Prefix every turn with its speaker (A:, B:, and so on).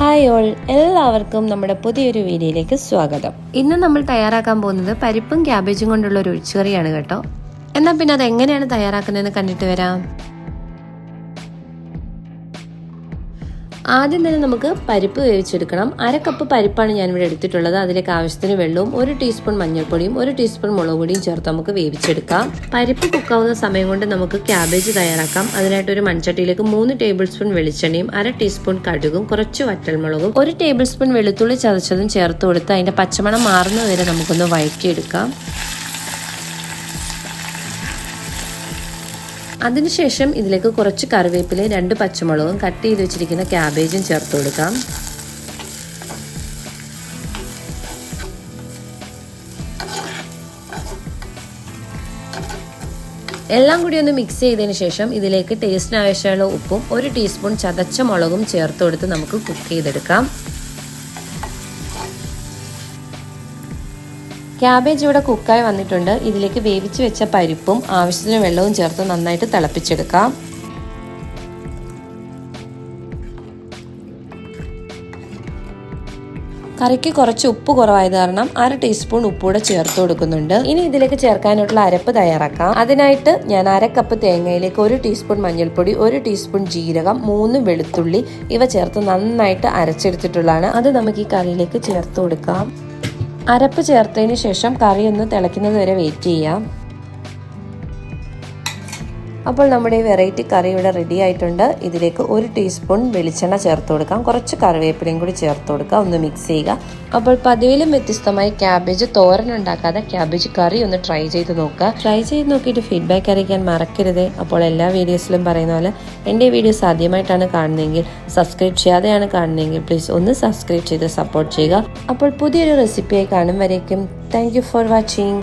A: Hi all എല്ലാവർക്കും നമ്മുടെ പുതിയൊരു വീഡിയോയിലേക്ക് സ്വാഗതം. ഇന്ന് നമ്മൾ തയ്യാറാക്കാൻ പോകുന്നത് പരിപ്പും ക്യാബേജും കൊണ്ടുള്ള ഒരു ഒഴിച്ചുകറിയാണ് കേട്ടോ. എന്നാൽ പിന്നെ അത് എങ്ങനെയാണ് തയ്യാറാക്കുന്നതെന്ന് കണ്ടിട്ട് വരാം. ആദ്യം തന്നെ നമുക്ക് പരിപ്പ് വേവിച്ചെടുക്കണം. അര കപ്പ് പരിപ്പാണ് ഞാനിവിടെ എടുത്തിട്ടുള്ളത്. അതിലേക്ക് ആവശ്യത്തിന് വെള്ളവും ഒരു ടീസ്പൂൺ മഞ്ഞൾപ്പൊടിയും ഒരു ടീസ്പൂൺ മുളക് പൊടിയും ചേർത്ത് നമുക്ക് വേവിച്ചെടുക്കാം. പരിപ്പ് കുക്കാവുന്ന സമയം കൊണ്ട് നമുക്ക് ക്യാബേജ് തയ്യാറാക്കാം. അതിനായിട്ട് ഒരു മൺചട്ടിയിലേക്ക് മൂന്ന് ടേബിൾ സ്പൂൺ വെളിച്ചെണ്ണയും അര ടീസ്പൂൺ കടുകും കുറച്ച് വറ്റൽമുളകും ഒരു ടേബിൾ സ്പൂൺ വെളുത്തുള്ളി ചതച്ചതും ചേർത്ത് കൊടുത്ത് അതിന്റെ പച്ചമണം മാറുന്നതുവരെ നമുക്കൊന്ന് വഴറ്റിയെടുക്കാം. അതിനുശേഷം ഇതിലേക്ക് കുറച്ച് കറിവേപ്പില രണ്ട് പച്ചമുളകും കട്ട് ചെയ്ത് വെച്ചിരിക്കുന്ന ക്യാബേജും ചേർത്ത് കൊടുക്കാം. എല്ലാം കൂടി ഒന്ന് മിക്സ് ചെയ്തതിന് ശേഷം ഇതിലേക്ക് ടേസ്റ്റിന് ആവശ്യമുള്ള ഉപ്പും ഒരു ടീസ്പൂൺ ചതച്ച മുളകും ചേർത്ത് കൊടുത്ത് നമുക്ക് കുക്ക് ചെയ്തെടുക്കാം. ക്യാബേജ് ഇവിടെ കുക്കായി വന്നിട്ടുണ്ട്. ഇതിലേക്ക് വേവിച്ച് വെച്ച പരിപ്പും ആവശ്യത്തിന് വെള്ളവും ചേർത്ത് നന്നായിട്ട് തിളപ്പിച്ചെടുക്കാം. കറിക്ക് കുറച്ച് ഉപ്പ് കുറവായത് കാരണം അര ടീസ്പൂൺ ഉപ്പൂടെ ചേർത്ത് കൊടുക്കുന്നുണ്ട്. ഇനി ഇതിലേക്ക് ചേർക്കാനുള്ള അരപ്പ് തയ്യാറാക്കാം. അതിനായിട്ട് ഞാൻ അര കപ്പ് തേങ്ങയിലേക്ക് ഒരു ടീസ്പൂൺ മഞ്ഞൾപ്പൊടി ഒരു ടീസ്പൂൺ ജീരകം മൂന്ന് വെളുത്തുള്ളി ഇവ ചേർത്ത് നന്നായിട്ട് അരച്ചെടുത്തിട്ടുള്ളതാണ്. അത് നമുക്ക് ഈ കറിയിലേക്ക് ചേർത്ത് കൊടുക്കാം. അരപ്പ് ചേർത്തതിന് ശേഷം കറി ഒന്ന് തിളയ്ക്കുന്നത് വരെ വെയിറ്റ് ചെയ്യാം. അപ്പോൾ നമ്മുടെ ഈ വെറൈറ്റി കറി ഇവിടെ റെഡി ആയിട്ടുണ്ട്. ഇതിലേക്ക് ഒരു ടീസ്പൂൺ വെളിച്ചെണ്ണ ചേർത്ത് കൊടുക്കാം. കുറച്ച് കറിവേപ്പിലയും കൂടി ചേർത്ത് കൊടുക്കുക ഒന്ന് മിക്സ് ചെയ്യുക. അപ്പോൾ പതിവിലും വ്യത്യസ്തമായി ക്യാബേജ് തോരൻ ഉണ്ടാക്കാതെ ക്യാബേജ് കറി ഒന്ന് ട്രൈ ചെയ്ത് നോക്കുക. ട്രൈ ചെയ്ത് നോക്കിയിട്ട് ഫീഡ്ബാക്ക് അറിയിക്കാൻ മറക്കരുതേ. അപ്പോൾ എല്ലാ വീഡിയോസിലും പറയുന്ന പോലെ എന്റെ വീഡിയോസ് ആദ്യമായിട്ടാണ് കാണുന്നതെങ്കിൽ സബ്സ്ക്രൈബ് ചെയ്യാതെയാണ് കാണുന്നതെങ്കിൽ പ്ലീസ് ഒന്ന് സബ്സ്ക്രൈബ് ചെയ്ത് സപ്പോർട്ട് ചെയ്യുക. അപ്പോൾ പുതിയൊരു റെസിപ്പിയായി കാണും വരേക്കും. Thank for watching